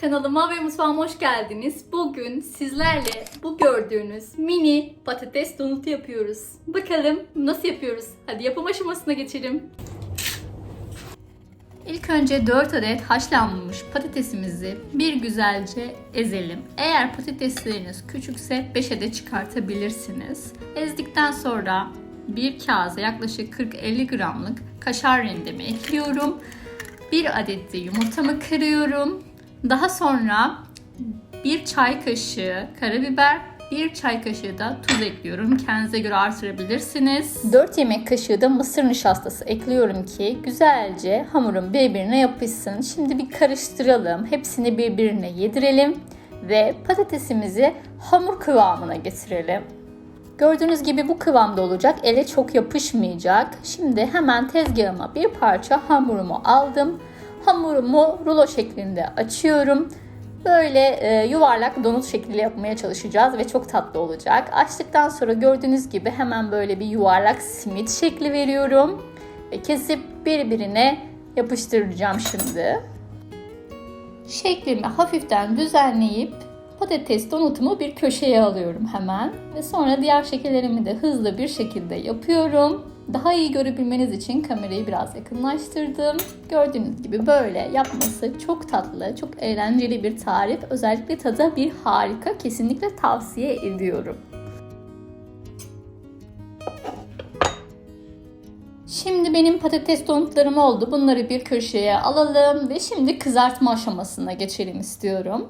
Kanalıma ve mutfağıma hoş geldiniz. Bugün sizlerle bu gördüğünüz mini patates donutu yapıyoruz. Bakalım nasıl yapıyoruz? Hadi yapım aşamasına geçelim. İlk önce 4 adet haşlanmış patatesimizi bir güzelce ezelim. Eğer patatesleriniz küçükse 5 adet çıkartabilirsiniz. Ezdikten sonra bir kase yaklaşık 40-50 gramlık kaşar rendemi ekliyorum. Bir adet de yumurtamı kırıyorum. Daha sonra bir çay kaşığı karabiber, bir çay kaşığı da tuz ekliyorum. Kendinize göre artırabilirsiniz. 4 yemek kaşığı da mısır nişastası ekliyorum ki güzelce hamurun birbirine yapışsın. Şimdi bir karıştıralım. Hepsini birbirine yedirelim ve patatesimizi hamur kıvamına getirelim. Gördüğünüz gibi bu kıvamda olacak. Ele çok yapışmayacak. Şimdi hemen tezgahıma bir parça hamurumu aldım. Hamurumu rulo şeklinde açıyorum. Böyle e, yuvarlak donut şekliyle yapmaya çalışacağız ve çok tatlı olacak. Açtıktan sonra gördüğünüz gibi hemen böyle bir yuvarlak simit şekli veriyorum. Ve kesip birbirine yapıştıracağım şimdi. Şeklimi hafiften düzenleyip patates donutumu bir köşeye alıyorum hemen. Ve sonra diğer şekillerimi de hızlı bir şekilde yapıyorum. Daha iyi görebilmeniz için kamerayı biraz yakınlaştırdım. Gördüğünüz gibi böyle yapması çok tatlı, çok eğlenceli bir tarif. Özellikle tadı bir harika. Kesinlikle tavsiye ediyorum. Şimdi benim patates donutlarım oldu. Bunları bir köşeye alalım ve şimdi kızartma aşamasına geçelim istiyorum.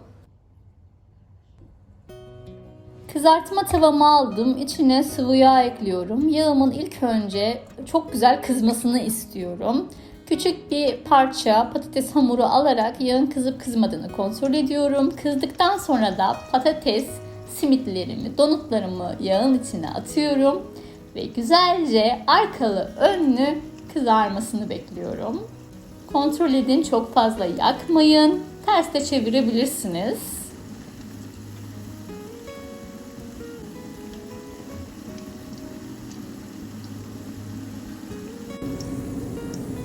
Kızartma tavamı aldım. İçine sıvı yağ ekliyorum. Yağımın ilk önce çok güzel kızmasını istiyorum. Küçük bir parça patates hamuru alarak yağın kızıp kızmadığını kontrol ediyorum. Kızdıktan sonra da patates simitlerimi, donutlarımı yağın içine atıyorum ve güzelce arkalı önlü kızarmasını bekliyorum. Kontrol edin çok fazla yakmayın. Ters de çevirebilirsiniz.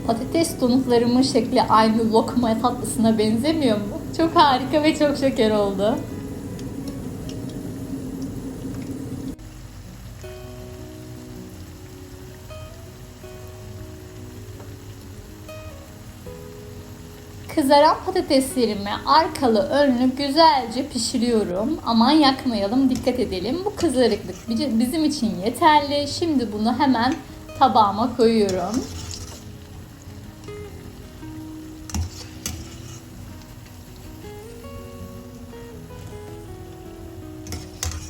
Patates donutlarımın şekli aynı lokma tatlısına benzemiyor mu? Çok harika ve çok şeker oldu. Kızaran patateslerimi arkalı önlü güzelce pişiriyorum. Aman yakmayalım, dikkat edelim. Bu kızarıklık bizim için yeterli. Şimdi bunu hemen tabağıma koyuyorum.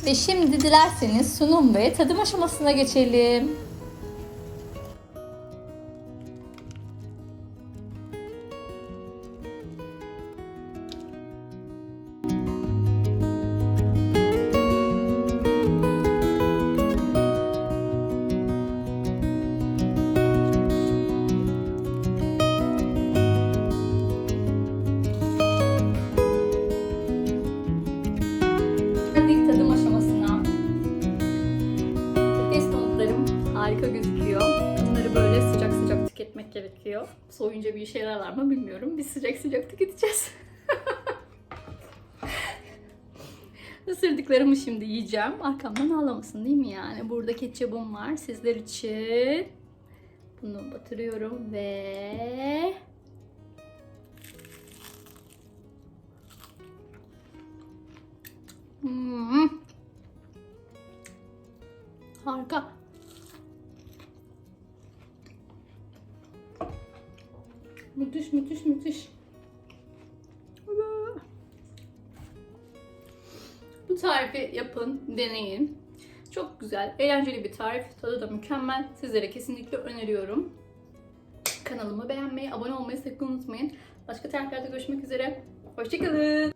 Ve şimdi dilerseniz sunum ve tadım aşamasına geçelim. Gerekiyor. Soğuyunca bir işe yararlar mı bilmiyorum. Biz sıcak sıcak tüketeceğiz. Isırdıklarımı şimdi yiyeceğim. Arkamdan ağlamasın değil mi yani? Burada ketçabım var sizler için. Bunu batırıyorum ve... Hmm. Harika. Müthiş müthiş müthiş. Bu tarifi yapın, deneyin. Çok güzel, eğlenceli bir tarif. Tadı da mükemmel. Sizlere kesinlikle öneriyorum. Kanalımı beğenmeyi, abone olmayı sakın unutmayın. Başka tariflerde görüşmek üzere. Hoşçakalın.